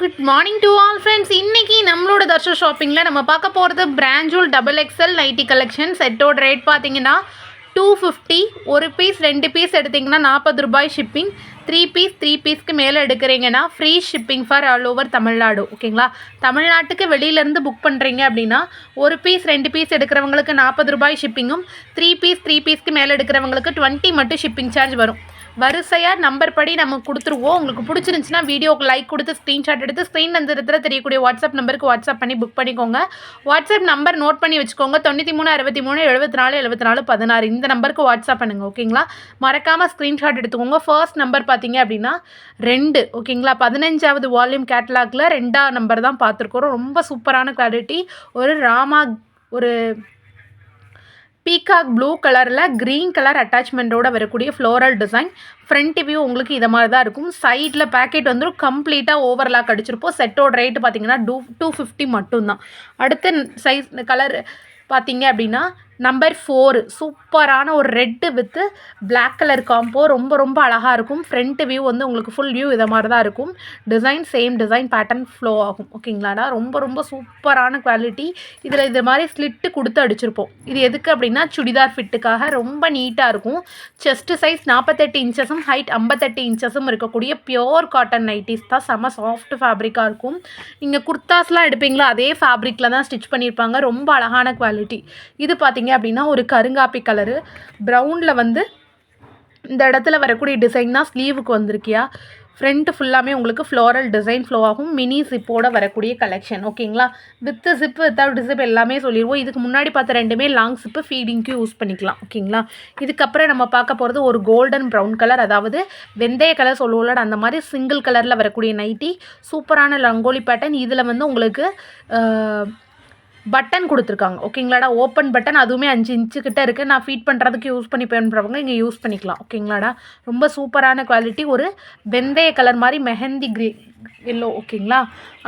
Good morning to all friends இன்னைக்கு நம்மளோட தர்ஷா ஷாப்பிங்கில் நம்ம பார்க்க போகிறது பிராஞ்சூல் டபுள் எக்ஸல் நைட்டி கலெக்ஷன் செட்டோட ரேட் பார்த்தீங்கன்னா டூ ஃபிஃப்டி ஒரு பீஸ் ரெண்டு பீஸ் எடுத்திங்கன்னா நாற்பது ரூபாய் ஷிப்பிங் த்ரீ பீஸ் த்ரீ பீஸ்க்கு மேலே எடுக்கிறீங்கன்னா free shipping for all over Tamil Nadu. ஓகேங்களா தமிழ்நாட்டுக்கு வெளியிலேருந்து புக் பண்ணுறீங்க அப்படின்னா ஒரு பீஸ் ரெண்டு பீஸ் எடுக்கிறவங்களுக்கு நாற்பது ரூபாய் ஷிப்பிங்கும் த்ரீ பீஸ் த்ரீ பீஸ்க்கு மேலே எடுக்கிறவங்களுக்கு டுவெண்ட்டி மட்டும் ஷிப்பிங் சார்ஜ் வரும். வரிசையாக நம்பர் படி நம்ம கொடுத்துருவோம். உங்களுக்கு பிடிச்சிருந்துச்சின்னா வீடியோக்கு லைக் கொடுத்து ஸ்க்ரீன்ஷாட் எடுத்து ஸ்க்ரீன் அந்த இடத்துல தெரியக்கூடிய வாட்ஸ்அப் நம்பருக்கு வாட்ஸ்அப் பண்ணி புக் பண்ணிக்கோங்க. வாட்ஸ்அப் நம்பர் நோட் பண்ணி வச்சுக்கோங்க. தொண்ணூற்றி மூணு அறுபத்தி மூணு எழுபத்தி நாலு எழுபத்தி நாலு பதினாறு. இந்த நம்பருக்கு வாட்ஸ்அப் பண்ணுங்கள் ஓகேங்களா மறக்காமல் ஸ்க்ரீன்ஷாட் எடுத்துக்கோங்க. ஃபர்ஸ்ட் நம்பர் பார்த்தீங்க அப்படின்னா ரெண்டு ஓகேங்களா பதினஞ்சாவது வால்யூம் கேட்லாகில் ரெண்டாவது நம்பர் தான் பார்த்துருக்கோம். ரொம்ப சூப்பரான குவாலிட்டி ஒரு ராமா ஒரு பீகாக் ப்ளூ கலரில் க்ரீன் கலர் அட்டாச்மெண்ட்டோட வரக்கூடிய ஃப்ளோரல் டிசைன் ஃப்ரண்ட் வியூ உங்களுக்கு இதை மாதிரி தான் இருக்கும் சைடில் பேக்கெட் வந்துடும் கம்ப்ளீட்டாக ஓவர்லாக் அடிச்சிருப்போம். செட்டோட ரேட்டு பார்த்தீங்கன்னா டூ டூ ஃபிஃப்டி மட்டும்தான். அடுத்த சைஸ் கலர் பார்த்தீங்க அப்படின்னா நம்பர் ஃபோர் சூப்பரான ஒரு red with black colour combo ரொம்ப ரொம்ப அழகாக இருக்கும். ஃப்ரண்ட் வியூ வந்து உங்களுக்கு ஃபுல் வியூ இதை மாதிரி தான் இருக்கும். Design same design pattern flow ஆகும். ஓகேங்களாடா ரொம்ப ரொம்ப சூப்பரான குவாலிட்டி இதில் இது மாதிரி ஸ்லிட்டு கொடுத்து அடிச்சிருப்போம். இது எதுக்கு அப்படின்னா சுடிதார் ஃபிட்டுக்காக ரொம்ப நீட்டாக இருக்கும். செஸ்ட் சைஸ் நாற்பத்தெட்டு இன்ச்சஸும் ஹைட் ஐம்பத்தெட்டு இன்ச்சஸும் இருக்கக்கூடிய பியோர் காட்டன் நைட்டிஸ் தான் செம்ம சாஃப்ட் ஃபேப்ரிக்காக இருக்கும். நீங்கள் குர்தாஸ்லாம் எடுப்பீங்களா? அதே ஃபேப்ரிக்கில் தான் ஸ்டிச் பண்ணியிருப்பாங்க. ரொம்ப அழகான குவாலிட்டி இது பார்த்தீங்க அப்படின்னா ஒரு கருங்காப்பி கலரு. ப்ரௌனில் வந்து இந்த இடத்துல வரக்கூடிய டிசைன் தான் ஸ்லீவுக்கு வந்திருக்கியா. ஃப்ரண்ட்டு ஃபுல்லாமே உங்களுக்கு ஃப்ளோரல் டிசைன் ஃப்ளோ ஆகும். மினி சிப்போட வரக்கூடிய கலெக்ஷன் ஓகேங்களா வித் ஜிப்பு வித்தவுட் சிப் எல்லாமே சொல்லிடுவோம் இதுக்கு முன்னாடி பார்த்த ரெண்டுமே லாங் சிப்பு ஃபீடிங்க்கு யூஸ் பண்ணிக்கலாம். ஓகேங்களா இதுக்கப்புறம் நம்ம பார்க்க போகிறது ஒரு கோல்டன் ப்ரௌன் கலர் அதாவது வெந்தய கலர் சொல்லுவோம்ல அந்த மாதிரி சிங்கிள் கலரில் வரக்கூடிய நைட்டி சூப்பரான ரங்கோலி பேட்டர்ன் இதில் வந்து உங்களுக்கு பட்டன் கொடுத்துருக்காங்க. ஓகேங்களாடா ஓப்பன் பட்டன் அதுவுமே அஞ்சு இன்ச்சு கிட்ட இருக்குது நான் ஃபீட் பண்ணுறதுக்கு யூஸ் பண்ணி பண்ணுறவங்க இங்கே யூஸ் பண்ணிக்கலாம். ஓகேங்களாடா ரொம்ப சூப்பரான குவாலிட்டி ஒரு வெந்தய கலர் மாதிரி மெஹந்தி க்ரீ எல்லோ ஓகேங்களா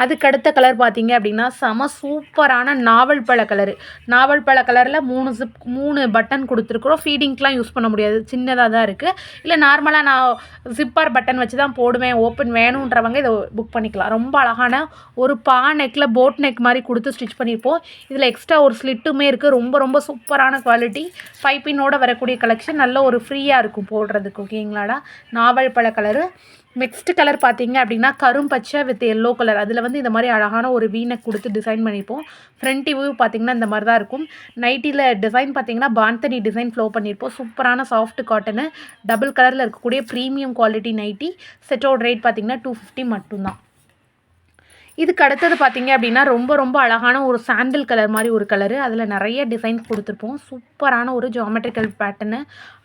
அதுக்கு அடுத்த கலர் பார்த்தீங்க அப்படின்னா செம சூப்பரான நாவல் பழ கலரு நாவல் பழ கலரில் மூணு ஜிப் மூணு பட்டன் கொடுத்துருக்குறோம். ஃபீடிங்க்கெலாம் யூஸ் பண்ண முடியாது. சின்னதாக தான் இருக்குது இல்லை நார்மலாக நான் ஜிப்பார் பட்டன் வச்சு தான் போடுவேன் ஓப்பன் வேணுன்றவங்க இதை புக் பண்ணிக்கலாம். ரொம்ப அழகான ஒரு பா நெக்கில் போட் நெக் மாதிரி கொடுத்து ஸ்டிச் பண்ணியிருப்போம். இதில் எக்ஸ்ட்ரா ஒரு ஸ்லிட்டுமே இருக்குது ரொம்ப ரொம்ப சூப்பரான குவாலிட்டி பைப்பினோட வரக்கூடிய கலெக்ஷன் நல்ல ஒரு ஃப்ரீயாக இருக்கும் போடுறதுக்கு ஓகேங்களாடா நாவல் பழ கலரு நெக்ஸ்ட் கலர் பார்த்தீங்க அப்படின்னா கரும்பச்சை வித் எல்லோ கலர் அதில் வந்து இந்த மாதிரி அழகான ஒரு வீனக் கொடுத்து டிசைன் பண்ணியிருப்போம். ஃப்ரண்ட் வியூ பார்த்தீங்கன்னா இந்த மாதிரி தான் இருக்கும். நைட்டியில் டிசைன் பார்த்தீங்கன்னா பாந்தனி டிசைன் ஃப்ளோ பண்ணியிருப்போம். சூப்பரான சாஃப்ட் காட்டனு டபுள் கலரில் இருக்கக்கூடிய ப்ரீமியம் குவாலிட்டி நைட்டி செட்டோட ரேட் பார்த்தீங்கன்னா டூ ஃபிஃப்டி மட்டும்தான். இதுக்கு அடுத்தது பார்த்தீங்க அப்படின்னா ரொம்ப ரொம்ப அழகான ஒரு சாண்டில் கலர் மாதிரி ஒரு கலரு அதில் நிறைய டிசைன்ஸ் கொடுத்துருப்போம். சூப்பரான ஒரு ஜாமெட்ரிக்கல் பேட்டர்னு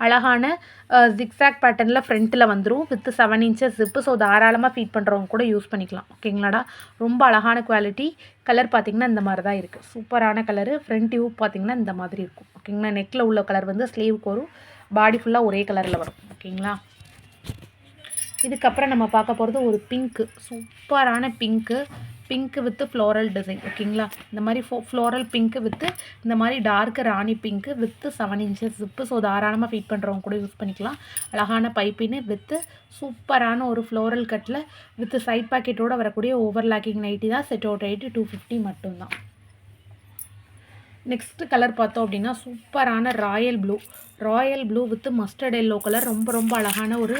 அழகான ஜிக்ஸாக் பேட்டர்னில் ஃப்ரண்ட்டில் வந்துடும் with seven inches zip so தாராளமாக ஃபீட் பண்ணுறவங்க கூட யூஸ் பண்ணிக்கலாம். ஓகேங்களாடா ரொம்ப அழகான குவாலிட்டி கலர் பார்த்திங்கன்னா இந்த மாதிரி தான் இருக்குது சூப்பரான கலரு ஃப்ரண்ட் டியூப் பார்த்திங்கன்னா இந்த மாதிரி இருக்கும். ஓகேங்களா நெக்கில் உள்ள கலர் வந்து ஸ்லீவுக்கு வரும். பாடி ஃபுல்லாக ஒரே கலரில் வரும். ஓகேங்களா இதுக்கப்புறம் நம்ம பார்க்க போகிறது ஒரு பிங்க்கு சூப்பரான pink pink with floral design ஓகேங்களா இந்த மாதிரி ஃபோ ஃப்ளோரல் பிங்க்கு வித்து இந்த மாதிரி dark Rani pink with seven inches zip so தாராளமாக ஃபீட் பண்ணுறவங்க கூட யூஸ் பண்ணிக்கலாம். அழகான பைப்பின்னு வித்து சூப்பரான ஒரு ஃப்ளோரல் கட்டில் வித்து சைட் பாக்கெட்டோடு வரக்கூடிய ஓவர் லாக்கிங் நைட்டி தான் செட் அவுட் ஆகிட்டு டூ ஃபிஃப்டி மட்டும்தான். நெக்ஸ்ட்டு கலர் பார்த்தோம் அப்படின்னா சூப்பரான royal blue royal blue with mustard yellow colour ரொம்ப ரொம்ப அழகான ஒரு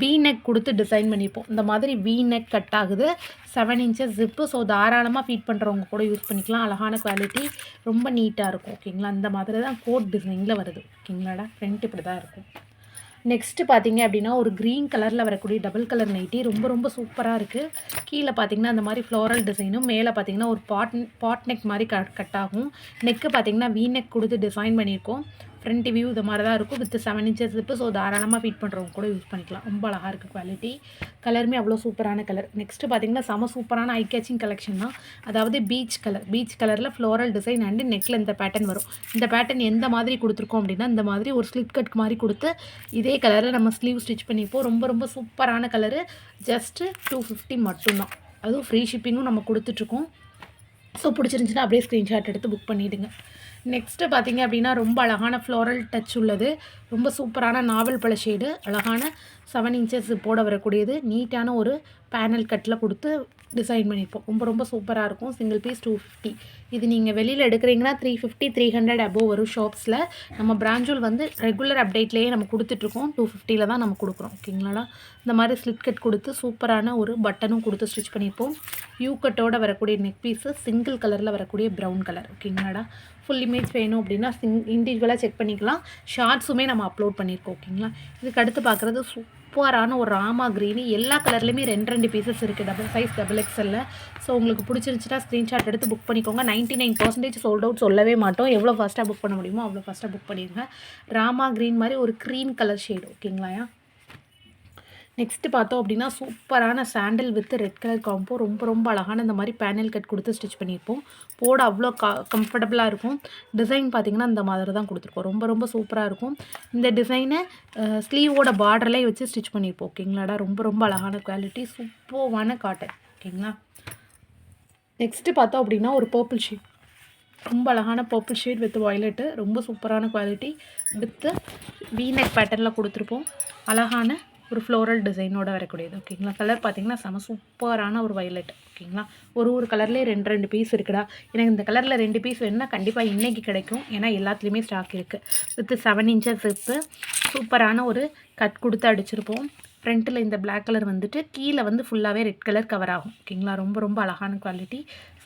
வி நெக் கொடுத்து டிசைன் பண்ணியிருப்போம். இந்த மாதிரி வி நெக் கட் ஆகுது. செவன் இன்ச்சஸ் ஜிப்பு ஸோ தாராளமாக ஃபீட் பண்ணுறவங்க கூட யூஸ் பண்ணிக்கலாம். அழகான குவாலிட்டி ரொம்ப நீட்டாக இருக்கும். ஓகேங்களா இந்த மாதிரி தான் கோட் டிசைனில் வருது. ஓகேங்களாடா ஃப்ரண்ட் இப்படி தான் இருக்கும். நெக்ஸ்ட்டு பார்த்தீங்க அப்படின்னா ஒரு க்ரீன் கலரில் வரக்கூடிய டபுள் கலர் நைட்டி ரொம்ப ரொம்ப சூப்பராக இருக்குது கீழே பார்த்தீங்கன்னா அந்த மாதிரி ஃப்ளோரல் டிசைனும் மேலே பார்த்தீங்கன்னா ஒரு பாட் பாட் நெக் மாதிரி கட் கட் ஆகும். நெக்கு பார்த்தீங்கன்னா வீ நெக் கொடுத்து டிசைன் பண்ணியிருக்கோம். ஃப்ரண்ட் வியூ இது மாதிரி தான் இருக்கும். வித் செவன் இன்ச்சஸ் இப்போ ஸோ தாராளமாக ஃபீட் பண்ணுறவங்க கூட யூஸ் பண்ணிக்கலாம். ரொம்ப அழகாக இருக்குது குவாலிட்டி கலருமே அவ்வளோ சூப்பரான கலர் நெக்ஸ்ட்டு பார்த்தீங்கன்னா செம சூப்பரான ஐ கேச்சிங் கலெக்ஷன் தான். அதாவது பீச் கலர் பீச் கலரில் ஃப்ளோரல் டிசைன் அண்டு நெக்கில் இந்த பேட்டர்ன் வரும். இந்த பேட்டர்ன் எந்த மாதிரி கொடுத்துருக்கோம் அப்படின்னா இந்த மாதிரி ஒரு ஸ்லிப் கட் மாதிரி கொடுத்து இதே கலரில் நம்ம ஸ்லீவ் ஸ்டிச் பண்ணிப்போம். ரொம்ப ரொம்ப சூப்பரான கலரு ஜஸ்ட்டு டூ ஃபிஃப்டி மட்டும்தான். அதுவும் ஃப்ரீ ஷிப்பிங்கும் நம்ம கொடுத்துட்ருக்கோம் ஸோ பிடிச்சிருந்துச்சின்னா அப்படியே ஸ்க்ரீன்ஷாட் எடுத்து புக் பண்ணிவிடுங்க நெக்ஸ்ட்டு பார்த்தீங்க அப்படின்னா ரொம்ப அழகான ஃப்ளோரல் டச் உள்ளது. ரொம்ப சூப்பரான நாவல் பழ ஷேடு அழகான செவன் இன்ச்சஸ் போட வரக்கூடியது. நீட்டான ஒரு பேனல் கட்டில் கொடுத்து டிசைன் பண்ணியிருப்போம். ரொம்ப ரொம்ப சூப்பராக இருக்கும். சிங்கிள் பீஸ் டூ ஃபிஃப்டி இது நீங்கள் வெளியில் எடுக்கிறீங்கன்னா three fifty three hundred above வரும் ஷாப்ஸில் நம்ம பிராஞ்சூல் வந்து ரெகுலர் அப்டேட்லேயே நம்ம கொடுத்துட்ருக்கோம். டூ ஃபிஃப்டியில் தான் நம்ம கொடுக்குறோம். ஓகேங்களா இந்த மாதிரி ஸ்லிட் கட் கொடுத்து சூப்பரான ஒரு பட்டனும் கொடுத்து ஸ்டிச் பண்ணியிருப்போம். யூ கட்டோட வரக்கூடிய நெக் பீஸு சிங்கிள் கலரில் வரக்கூடிய ப்ரௌன் கலர் ஓகேங்களாடா? ஃபுல் இமேஜ் வேணும் அப்படின்னா சிங் இண்டிவிஜுவலாக செக் பண்ணிக்கலாம். ஷார்ட்ஸுமே நம்ம அப்லோட் பண்ணியிருக்கோம். ஓகேங்களா? இதுக்கு அடுத்து பார்க்குறது சூப்பரான ஒரு ராமா க்ரீனு. எல்லா கலர்லேயுமே ரெண்டு ரெண்டு பீசஸ் இருக்குது டபுள் சைஸ் டபுள் எக்ஸலில் ஸோ உங்களுக்கு பிடிச்சிருந்துச்சுன்னா ஸ்க்ரீன்ஷாட் எடுத்து புக் பண்ணிக்கோங்க. Ninety nine percentage sold out சொல்லவே மாட்டோம். எவ்வளோ ஃபாஸ்ட்டாக புக் பண்ண முடியுமோ அவ்வளோ ஃபாஸ்ட்டாக புக் பண்ணிடுங்க. ராமா க்ரீன் மாதிரி ஒரு க்ரீம் கலர் ஷேடு ஓகேங்களா நெக்ஸ்ட்டு பார்த்தோம் அப்படின்னா சூப்பரான sandal with red colour combo ரொம்ப ரொம்ப அழகான இந்த மாதிரி பேனல் கட் கொடுத்து ஸ்டிச் பண்ணியிருப்போம். போட அவ்வளோ க கம்ஃபர்டபுளாக இருக்கும். டிசைன் பார்த்திங்கன்னா இந்த மாதிரி தான் கொடுத்துருப்போம் ரொம்ப ரொம்ப சூப்பராக இருக்கும். இந்த டிசைனை ஸ்லீவோட பார்டர்லேயே வச்சு ஸ்டிச் பண்ணியிருப்போம். ஓகேங்களாடா ரொம்ப ரொம்ப அழகான குவாலிட்டி சூப்பர்வான காட்டன் ஓகேங்களா நெக்ஸ்ட்டு பார்த்தோம் அப்படின்னா ஒரு பர்பிள் ஷீட் ரொம்ப அழகான பர்பிள் ஷேட் வித் வாய்லெட்டு ரொம்ப சூப்பரான குவாலிட்டி வித்து வீநெக் பேட்டர்னில் கொடுத்துருப்போம். அழகான ஒரு ஃப்ளோரல் டிசைனோட வரக்கூடியது ஓகேங்களா கலர் பார்த்தீங்கன்னா செம சூப்பரான ஒரு வயலட் ஓகேங்களா ஒரு ஒரு கலர்லேயே ரெண்டு ரெண்டு பீஸ் இருக்குடா. எனக்கு இந்த கலரில் ரெண்டு பீஸ் வேணும்னா கண்டிப்பாக இன்றைக்கி கிடைக்கும். ஏன்னா எல்லாத்துலேயுமே ஸ்டாக் இருக்குது வித்து செவன் இன்ச்சஸ் வித்து சூப்பரான ஒரு கட் கொடுத்து அடிச்சிருப்போம். ஃப்ரண்ட்டில் இந்த பிளாக் கலர் வந்துட்டு கீழே வந்து ஃபுல்லாகவே ரெட் கலர் கவர் ஆகும் ஓகேங்களா ரொம்ப ரொம்ப அழகான குவாலிட்டி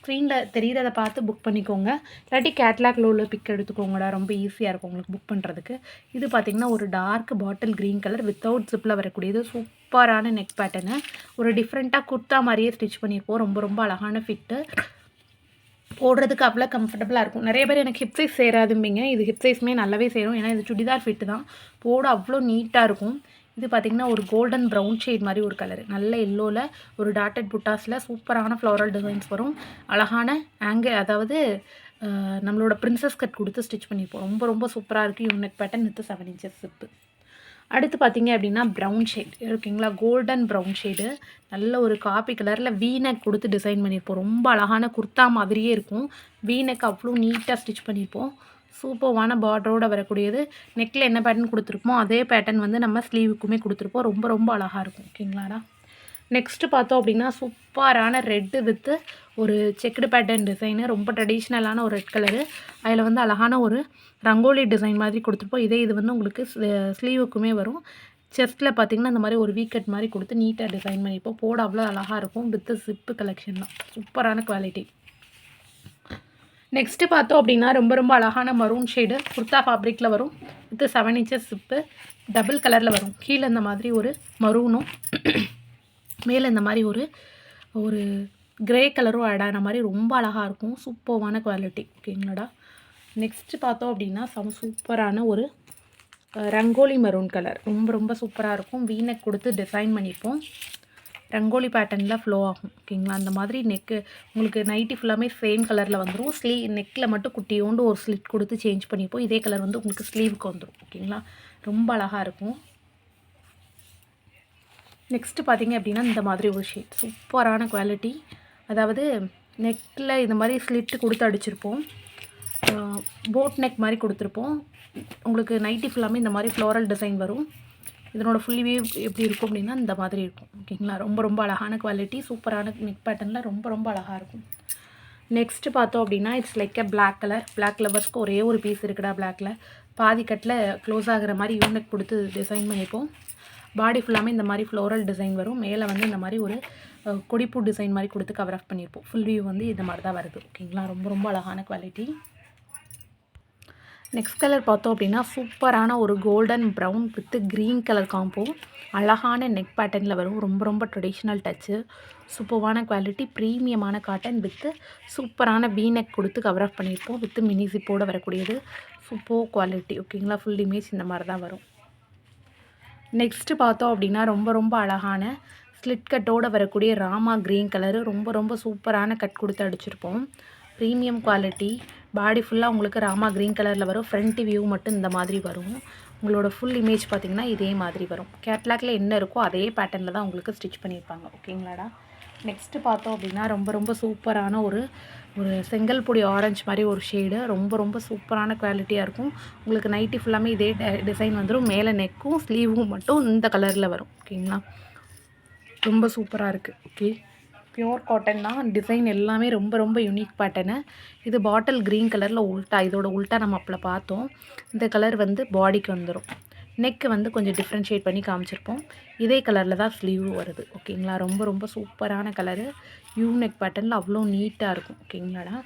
ஸ்க்ரீனில் தெரிகிறத பார்த்து புக் பண்ணிக்கோங்க. இல்லாட்டி கேட்லாக்ல உள்ள பிக் எடுத்துக்கோங்கடா ரொம்ப ஈஸியாக இருக்கும் உங்களுக்கு புக் பண்ணுறதுக்கு இது பார்த்திங்கன்னா ஒரு dark bottle green colour without ஜிப்பில் வரக்கூடியது. சூப்பரான நெக் பேட்டர்னு ஒரு டிஃப்ரெண்ட்டாக குர்த்தா மாதிரியே ஸ்டிச் பண்ணியிருப்போம். ரொம்ப ரொம்ப அழகான ஃபிட்டு போடுறதுக்கு அவ்வளோ கம்ஃபர்டபுளாக இருக்கும். நிறைய பேர் எனக்கு ஹிப் சைஸ் சேராதும்பிங்க. இது ஹிப் சைஸுமே நல்லாவே சேரும். ஏன்னா இது சுடிதார் ஃபிட்டு தான். போட அவ்வளோ நீட்டாக இருக்கும். இது பார்த்திங்கன்னா ஒரு கோல்டன் ப்ரௌன் ஷேட் மாதிரி ஒரு கலர் நல்ல எல்லோவில் ஒரு டாட்டட் புட்டாஸில் சூப்பரான ஃப்ளோரல் டிசைன்ஸ் வரும். அழகான ஆங்கிள் அதாவது நம்மளோட ப்ரின்சஸ் கட் கொடுத்து ஸ்டிச் பண்ணியிருப்போம் ரொம்ப ரொம்ப சூப்பராக இருக்குது unique pattern with seven inches zip அடுத்து பார்த்தீங்க அப்படின்னா ப்ரௌன் ஷேட் ஓகேங்களா கோல்டன் ப்ரௌன் ஷேடு நல்ல ஒரு காப்பி கலரில் வீனக் கொடுத்து டிசைன் பண்ணியிருப்போம். ரொம்ப அழகான குர்த்தா மாதிரியே இருக்கும். வீனக் அவ்வளோ நீட்டாக ஸ்டிச் பண்ணியிருப்போம். சூப்பர்வான பார்டரோடு வரக்கூடியது. நெக்கில் என்ன பேட்டர்ன் கொடுத்துருப்போமோ அதே பேட்டர்ன் வந்து நம்ம ஸ்லீவுக்குமே கொடுத்துருப்போம். ரொம்ப ரொம்ப அழகாக இருக்கும். ஓகேங்களாடா? நெக்ஸ்ட்டு பார்த்தோம் அப்படின்னா சூப்பரான ரெட்டு வித்து ஒரு செக்குடு பேட்டர்ன் டிசைனு ரொம்ப ட்ரெடிஷ்னலான ஒரு ரெட் கலரு அதில் வந்து அழகான ஒரு ரங்கோலி டிசைன் மாதிரி கொடுத்துருப்போம். இதே இது வந்து உங்களுக்கு ஸ்லீவுக்குமே வரும். செஸ்ட்டில் பார்த்திங்கன்னா இந்த மாதிரி ஒரு வீக்கட் மாதிரி கொடுத்து நீட்டாக டிசைன் பண்ணிப்போம் போட அவ்வளோ அழகாக இருக்கும். வித்து ஜிப்பு கலெக்ஷன் தான். சூப்பரான குவாலிட்டி நெக்ஸ்ட்டு பார்த்தோம் அப்படின்னா ரொம்ப ரொம்ப அழகான மரூன் ஷேடு குர்த்தா ஃபேப்ரிக்கில் வரும். With seven inches zip double கலரில் வரும். கீழே இந்த மாதிரி ஒரு மரூனும் மேலே இந்த மாதிரி ஒரு ஒரு க்ரே கலரும் ஆட் ஆன மாதிரி ரொம்ப அழகாக இருக்கும். சூப்பர்வான குவாலிட்டி ஓகேங்களாடா நெக்ஸ்ட்டு பார்த்தோம் அப்படின்னா சம சூப்பரான ஒரு ரங்கோலி மரூன் கலர் ரொம்ப ரொம்ப சூப்பராக இருக்கும். வீணை கொடுத்து டிசைன் பண்ணியிருப்போம். ரங்கோலி பேட்டர்னில் ஃப்ளோ ஆகும். ஓகேங்களா? அந்த மாதிரி நெக்கு உங்களுக்கு நைட்டி ஃபுல்லாமே சேம் கலரில் வந்துடும் ஸ்லீ நெக்கில் மட்டும் குட்டியோண்டு ஒரு ஸ்லிட் கொடுத்து சேஞ்ச் பண்ணிப்போம். இதே கலர் வந்து உங்களுக்கு ஸ்லீவுக்கு வந்துடும் ஓகேங்களா? ரொம்ப அழகாக இருக்கும். நெக்ஸ்ட்டு பார்த்தீங்க அப்படின்னா இந்த மாதிரி ஒரு ஷேட் சூப்பரான குவாலிட்டி அதாவது நெக்கில் இந்த மாதிரி ஸ்லிட்டு கொடுத்து அடிச்சிருப்போம். போட் நெக் மாதிரி கொடுத்துருப்போம். உங்களுக்கு நைட்டி ஃபுல்லாமே இந்த மாதிரி ஃப்ளோரல் டிசைன் வரும். இதனோட ஃபுல் வியூ எப்படி இருக்கும் அப்படின்னா இந்த மாதிரி இருக்கும். ஓகேங்களா ரொம்ப ரொம்ப அழகான குவாலிட்டி சூப்பரான நெக் பேட்டர்னில் ரொம்ப ரொம்ப அழகாக இருக்கும். நெக்ஸ்ட்டு பார்த்தோம் அப்படின்னா it's like a black colour black லவர்ஸ்க்கு ஒரே ஒரு பீஸ் இருக்குடா பிளாக்கில் பாதி கட்டில் க்ளோஸ் ஆகிற மாதிரி யூனிக் கொடுத்து டிசைன் பண்ணிப்போம். பாடி ஃபுல்லாமே இந்த மாதிரி ஃப்ளோரல் டிசைன் வரும். மேலே வந்து இந்த மாதிரி ஒரு கொடிப்பூ டிசைன் மாதிரி கொடுத்து கவர் ஆஃப் பண்ணியிருப்போம் ஃபுல் வியூ வந்து இந்த மாதிரி தான் வருது. ஓகேங்களா ரொம்ப ரொம்ப அழகான குவாலிட்டி நெக்ஸ்ட் கலர் பார்த்தோம் அப்படின்னா சூப்பரான ஒரு golden brown with green colour combo அழகான நெக் பேட்டர்னில் வரும். ரொம்ப ரொம்ப ட்ரெடிஷ்னல் டச்சு சூப்பரான குவாலிட்டி ப்ரீமியமான காட்டன் வித்து சூப்பரான வீ நெக் கொடுத்து கவர் ஆஃப் பண்ணியிருப்போம். வித்து மினி ஜிப்போடு வரக்கூடியது. சூப்பர் குவாலிட்டி ஓகேங்களா ஃபுல் இமேஜ் இந்த மாதிரி தான் வரும். நெக்ஸ்ட்டு பார்த்தோம் அப்படின்னா ரொம்ப ரொம்ப அழகான ஸ்லிட் கட்டோடு வரக்கூடிய ராமா க்ரீன் கலரு ரொம்ப ரொம்ப சூப்பரான கட் கொடுத்து அடிச்சிருப்போம். ப்ரீமியம் குவாலிட்டி பாடி ஃபுல்லாக உங்களுக்கு ராமா க்ரீன் கலரில் வரும். ஃப்ரண்ட் வியூ மட்டும் இந்த மாதிரி வரும். உங்களோட ஃபுல் இமேஜ் பார்த்திங்கன்னா இதே மாதிரி வரும். கேட்லாக்ல என்ன இருக்கோ அதே பேட்டர்னில் தான் உங்களுக்கு ஸ்டிச் பண்ணியிருப்பாங்க. ஓகேங்களாடா நெக்ஸ்ட்டு பார்த்தோம் அப்படின்னா ரொம்ப ரொம்ப சூப்பரான ஒரு ஒரு செங்கல் பொடி ஆரஞ்சு மாதிரி ஒரு ஷேடு ரொம்ப ரொம்ப சூப்பரான குவாலிட்டியாக இருக்கும். உங்களுக்கு நைட்டி ஃபுல்லாமே இதே டிசைன் வந்துடும் மேலே நெக்கும் ஸ்லீவும் மட்டும் இந்த கலரில் வரும். ஓகேங்களா ரொம்ப சூப்பராக இருக்குது ஓகே பியூர் காட்டன் தான். டிசைன் எல்லாமே ரொம்ப ரொம்ப யூனிக் பேட்டர்னு இது பாட்டில் க்ரீன் கலரில் உல்ட்டா இதோட உல்ட்டா நம்ம அப்போ பார்த்தோம். இந்த கலர் வந்து பாடிக்கு வந்துடும் நெக்கு வந்து கொஞ்சம் டிஃப்ரென்ஷியேட் பண்ணி காமிச்சிருப்போம். இதே கலரில் தான் ஸ்லீவ் வருது. ஓகேங்களா ரொம்ப ரொம்ப சூப்பரான கலரு யூ நெக் பேட்டர்னில் அவ்வளோ நீட்டாக இருக்கும். ஓகேங்களாடா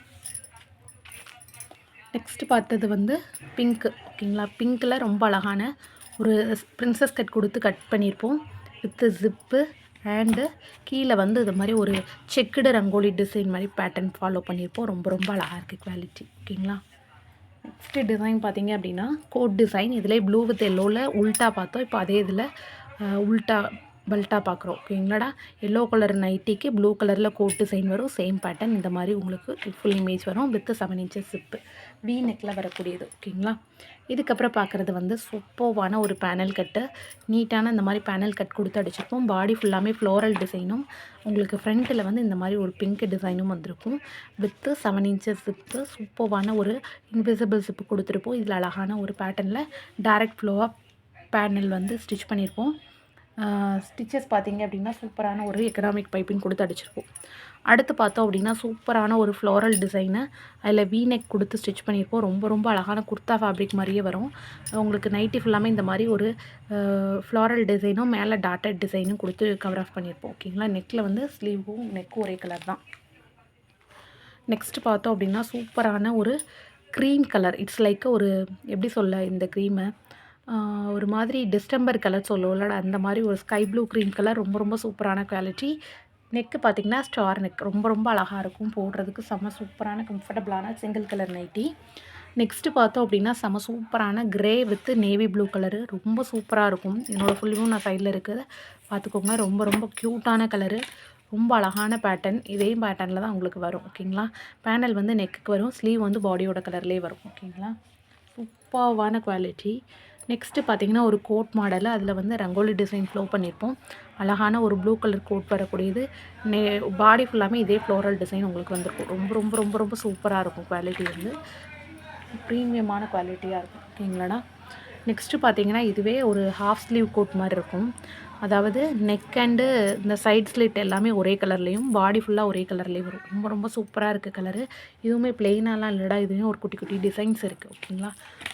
நெக்ஸ்ட்டு பார்த்தது வந்து பிங்க்கு ஓகேங்களா பிங்க்கில் ரொம்ப அழகான ஒரு பிரின்சஸ் கட் கொடுத்து கட் பண்ணியிருப்போம் வித்து ஜிப்பு அண்டு கீழே வந்து இது மாதிரி ஒரு செக்குடு ரங்கோலி டிசைன் மாதிரி பேட்டர்ன் ஃபாலோ பண்ணியிருப்போம். ரொம்ப ரொம்ப அழகாக இருக்குது குவாலிட்டி ஓகேங்களா? நெக்ஸ்ட்டு டிசைன் பார்த்தீங்க அப்படின்னா கோட் டிசைன் இதிலே ப்ளூ வித் எல்லோவில் உல்ட்டா பார்த்தோம். இப்போ அதே இதில் உல்ட்டா பெல்ட்டாக பார்க்குறோம் ஓகேங்களாடா எல்லோ கலர் நைட்டிக்கு ப்ளூ கலரில் கோட்டு சைன் வரும் சேம் பேட்டர்ன் இந்த மாதிரி உங்களுக்கு ஃபுல் இமேஜ் வரும் with seven inches zip V நெக்கில் வரக்கூடியது. ஓகேங்களா இதுக்கப்புறம் பார்க்குறது வந்து சூப்பர்வான ஒரு பேனல் கட்டு நீட்டான இந்த மாதிரி பேனல் கட் கொடுத்து அடிச்சிருப்போம். பாடி ஃபுல்லாமே ஃப்ளோரல் டிசைனும் உங்களுக்கு ஃப்ரண்ட்டில் வந்து இந்த மாதிரி ஒரு பிங்க் டிசைனும் வந்திருக்கும். வித்து செவன் இன்ச்சஸ் சிப்பு சூப்பர்வான ஒரு இன்விசிபிள் சிப்பு கொடுத்துருப்போம். இதில் அழகான ஒரு பேட்டர்னில் டேரக்ட் ஃப்ளோவாக பேனல் வந்து ஸ்டிச் பண்ணியிருப்போம் ஸ்டிச்சஸ் பார்த்தீங்க அப்படின்னா சூப்பரான ஒரு எக்கனாமிக் பைப்பிங் கொடுத்து அடிச்சிருப்போம் அடுத்து பார்த்தோம் அப்படின்னா சூப்பரான ஒரு ஃப்ளோரல் டிசைனை அதில் வீநெக் கொடுத்து ஸ்டிச் பண்ணியிருப்போம் ரொம்ப ரொம்ப அழகான குர்த்தா ஃபேப்ரிக் மாதிரியே வரும். உங்களுக்கு நைட்டி ஃபுல்லாமே இந்த மாதிரி ஒரு ஃப்ளோரல் டிசைனும் மேலே டாட்டட் டிசைனும் கொடுத்து கவர் ஆஃப் பண்ணியிருப்போம். ஓகேங்களா நெக்கில் வந்து ஸ்லீவும் நெக்கும் ஒரே கலர் தான். நெக்ஸ்ட் பார்த்தோம் அப்படின்னா சூப்பரான ஒரு க்ரீம் கலர் இட்ஸ் லைக் ஒரு எப்படி சொல்ல இந்த க்ரீமை ஒரு மாதிரி டிஸ்டம்பர் கலர் சொல்லுவோம்ல அந்த மாதிரி ஒரு ஸ்கை ப்ளூ க்ரீம் கலர் ரொம்ப ரொம்ப சூப்பரான குவாலிட்டி. நெக்கு பார்த்திங்கன்னா ஸ்டார் நெக் ரொம்ப ரொம்ப அழகாக இருக்கும் போடுறதுக்கு செம்ம சூப்பரான கம்ஃபர்டபுளான சிங்கிள் கலர் நைட்டி நெக்ஸ்ட்டு பார்த்தோம் அப்படின்னா செம சூப்பரான grey with navy blue colour ரொம்ப சூப்பராக இருக்கும். என்னோடய ஃபுல்லும் நான் சைடில் இருக்கிறத பார்த்துக்கோங்க ரொம்ப ரொம்ப க்யூட்டான கலரு ரொம்ப அழகான பேட்டர்ன் இதே பேட்டர்னில் தான் உங்களுக்கு வரும் ஓகேங்களா பேனல் வந்து நெக்குக்கு வரும் ஸ்லீவ் வந்து பாடியோட கலர்லேயே வரும் ஓகேங்களா சூப்பர்வான குவாலிட்டி நெக்ஸ்ட்டு பார்த்தீங்கன்னா ஒரு கோட் மாடலு அதில் வந்து ரங்கோலி டிசைன் ஃப்ளோ பண்ணியிருப்போம் அழகான ஒரு ப்ளூ கலர் கோட் வரக்கூடியது. நே பாடி ஃபுல்லாமே இதே ஃப்ளோரல் டிசைன் உங்களுக்கு வந்திருக்கும். ரொம்ப ரொம்ப ரொம்ப ரொம்ப சூப்பராக இருக்கும் குவாலிட்டி வந்து. ப்ரீமியமான குவாலிட்டியாக இருக்கும். ஓகேங்களாடா நெக்ஸ்ட்டு பார்த்தீங்கன்னா இதுவே ஒரு ஹாஃப் ஸ்லீவ் கோட் மாதிரி இருக்கும். அதாவது நெக் அண்டு இந்த சைட் ஸ்லிட் எல்லாமே ஒரே கலர்லேயும் பாடி ஃபுல்லாக ஒரே கலர்லேயும் வரும். ரொம்ப ரொம்ப சூப்பராக இருக்குது கலரு இதுவுமே பிளெயினாலாம் இல்லைடா இதுலேயும் ஒரு குட்டி குட்டி டிசைன்ஸ் இருக்குது ஓகேங்களா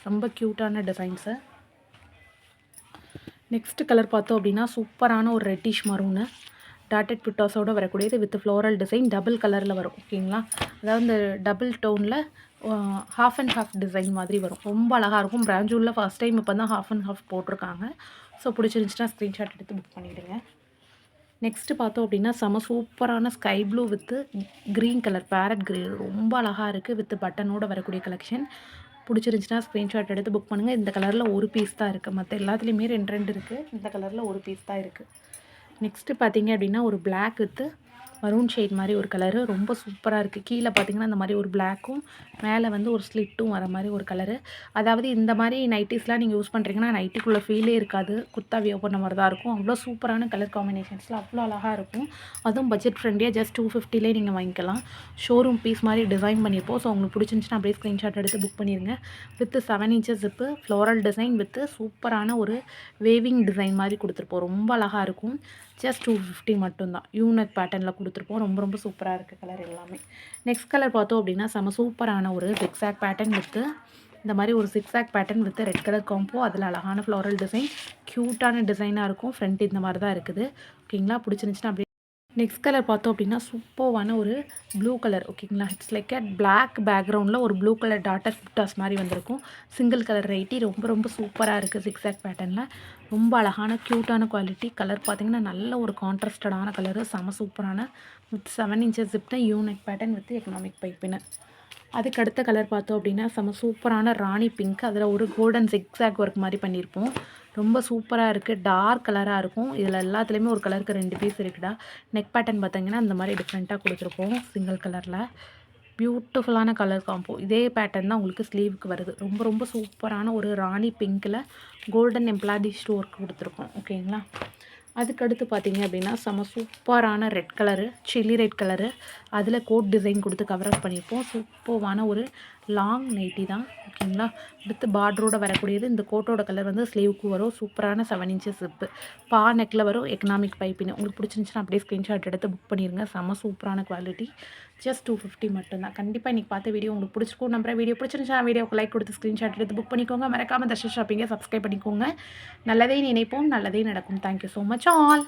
ரொம்ப க்யூட்டான டிசைன்ஸு நெக்ஸ்ட் கலர் பார்த்தோம் அப்படின்னா சூப்பரான ஒரு ரெட்டிஷ் மரூனு டாட்டட் பிட்டாஸோடு வரக்கூடியது வித் ஃப்ளோரல் டிசைன் டபுள் கலரில் வரும் ஓகேங்களா அதாவது இந்த டபுள் டோனில் ஹாஃப் அண்ட் ஹாஃப் டிசைன் மாதிரி வரும். ரொம்ப அழகாக இருக்கும். பிராஞ்சூரில் ஃபஸ்ட் டைம் இப்போ தான் ஹாஃப் அண்ட் ஹாஃப் போட்டிருக்காங்க. ஸோ பிடிச்சிருந்துச்சுன்னா ஸ்க்ரீன்ஷாட் எடுத்து புக் பண்ணிவிடுங்க நெக்ஸ்ட்டு பார்த்தோம் அப்படின்னா செம super sky blue with green colour parrot green ரொம்ப அழகாக இருக்குது வித் பட்டனோடு வரக்கூடிய கலெக்ஷன் பிடிச்சிருந்துச்சின்னா ஸ்க்ரீன்ஷாட் எடுத்து புக் பண்ணுங்கள் இந்த கலரில் ஒரு பீஸ் தான் இருக்குது மற்ற எல்லாத்துலேயுமே ரெண்டு ரெண்டு இருக்குது இந்த கலரில் ஒரு பீஸ் தான் இருக்குது நெக்ஸ்ட்டு பார்த்தீங்க அப்படின்னா ஒரு பிளாக் வித்து மரூன் ஷேட் மாதிரி ஒரு கலரு ரொம்ப சூப்பராக இருக்குது கீழே பார்த்தீங்கன்னா இந்த மாதிரி ஒரு பிளாக்கும் மேலே வந்து ஒரு ஸ்லிட்டும் வர மாதிரி ஒரு கலரு அதாவது இந்த மாதிரி நைட்டிஸ்லாம் நீங்கள் யூஸ் பண்ணுறீங்கன்னா நைட்டிக்குள்ளே ஃபீலே இருக்காது. குத்தா வியோ பண்ண மாதிரி தான் இருக்கும். அவ்வளோ சூப்பரான கலர் காம்பினேஷன்ஸில் அவ்வளோ அழகாக இருக்கும். அதுவும் பட்ஜெட் ஃப்ரெண்ட்லியாக ஜஸ்ட் டூ ஃபிஃப்டிலே நீங்கள் வாங்கிக்கலாம். ஷோரூம் பீஸ் மாதிரி டிசைன் பண்ணியிருப்போம். ஸோ உங்களுக்கு பிடிச்சிருந்துச்சுன்னா அப்படியே ஸ்க்ரீன்ஷாட் எடுத்து புக் பண்ணிடுங்க with seven inches zip floral design with சூப்பரான ஒரு வேவிங் டிசைன் மாதிரி கொடுத்துருப்போம். ரொம்ப அழகாக இருக்கும். ஜஸ்ட் டூ ஃபிஃப்டி மட்டும்தான். யூனக் பேட்டர்னில் கொடுத்துருப்போம். ரொம்ப ரொம்ப சூப்பராக இருக்குது கலர் எல்லாமே. நெக்ஸ்ட் கலர் பார்த்தோம் அப்படின்னா செம சூப்பரான ஒரு சிக்ஸாக் பேட்டர்ன் வித்து இந்த மாதிரி ஒரு zigzag pattern with red colour combo அதில் அழகான ஃப்ளோரல் டிசைன் க்யூட்டான டிசைனாக இருக்கும். ஃப்ரண்ட் இந்த மாதிரி தான் இருக்குது. ஓகேங்களா பிடிச்சிருந்துச்சுன்னா அப்படியே நெக்ஸ்ட் கலர் பார்த்தோம் அப்படின்னா சூப்பர்வான ஒரு ப்ளூ கலர் ஓகேங்களா? இட்ஸ் லைக் அட் பிளாக் பேக்ரவுண்டில் ஒரு ப்ளூ கலர் டாட்டர் புட்டாஸ் மாதிரி வந்திருக்கும். சிங்கிள் கலர் ரைட்டி ரொம்ப ரொம்ப சூப்பராக இருக்குது சிக்ஸாக் பேட்டர்னில் ரொம்ப அழகான க்யூட்டான குவாலிட்டி கலர் பார்த்திங்கன்னா நல்ல ஒரு கான்ட்ராஸ்டடான கலரு செம சூப்பரான வித் செவன் இன்ச்சஸ் ஜிப்னா யூனிக் பேட்டர்ன் வித் எக்கனாமிக் பைப்பின்னு அதுக்கு அடுத்த கலர் பார்த்தோம் அப்படின்னா செம சூப்பரான ராணி பிங்க் அதில் ஒரு கோல்டன் ஜிக்ஸாக் ஒர்க் மாதிரி பண்ணியிருப்போம். ரொம்ப சூப்பராக இருக்குது டார்க் கலராக இருக்கும். இதில் எல்லாத்துலேயுமே ஒரு கலருக்கு ரெண்டு பீஸ் இருக்குடா. நெக் பேட்டர்ன் பார்த்தீங்கன்னா இந்த மாதிரி டிஃப்ரெண்ட்டாக கொடுத்துருக்கோம். சிங்கிள் கலரில். பியூட்டிஃபுல்லான கலர் காம்போ. இதே பேட்டர்ன் தான் உங்களுக்கு ஸ்லீவுக்கு வருது. ரொம்ப ரொம்ப சூப்பரான ஒரு ராணி பிங்க்கில் கோல்டன் எம்ப்ளாடி ஒர்க் கொடுத்துருக்கோம். ஓகேங்களா? அதுக்கடுத்து பார்த்தீங்க அப்படின்னா செம்ம சூப்பரான red colour chilli red colour. அதில் கோட் டிசைன் கொடுத்து கவர் அப் பண்ணியிருப்போம். சூப்பர்வான ஒரு லாங் நைட்டி தான் ஓகேங்களா? அடுத்து பார்டரோட வரக்கூடியது இந்த கோட்டோட கலர் வந்து ஸ்லீவுக்கு வரும். சூப்பரான செவன் இன்ச்சஸ் ஜிப்பு பா நெக்கில் வரும் எக்கனாமிக் பைப்பின் உங்களுக்கு பிடிச்சிருந்துச்சுன்னா அப்படியே ஸ்க்ரீன்ஷாட் எடுத்து புக் பண்ணிடுங்க செம்ம சூப்பரான குவாலிட்டி ஜஸ்ட் டூ ஃபிஃப்டி மட்டும்தான் கண்டிப்பாக இன்றைக்கி பார்த்த வீடியோ உங்களுக்கு பிடிச்சிருக்கும் நம்புறேன். வீடியோ பிடிச்சிருந்துச்சா வீடியோக்கு லைக் கொடுத்து ஸ்க்ரீன்ஷாட் எடுத்து புக் பண்ணிக்கோங்க. மறக்காமல் தர்ஷன் ஷாப்பிங்கை சப்ஸ்கிரைப் பண்ணிக்கோங்க. நல்லதே நினைப்போம். நல்லதே நடக்கும். Thank you so much all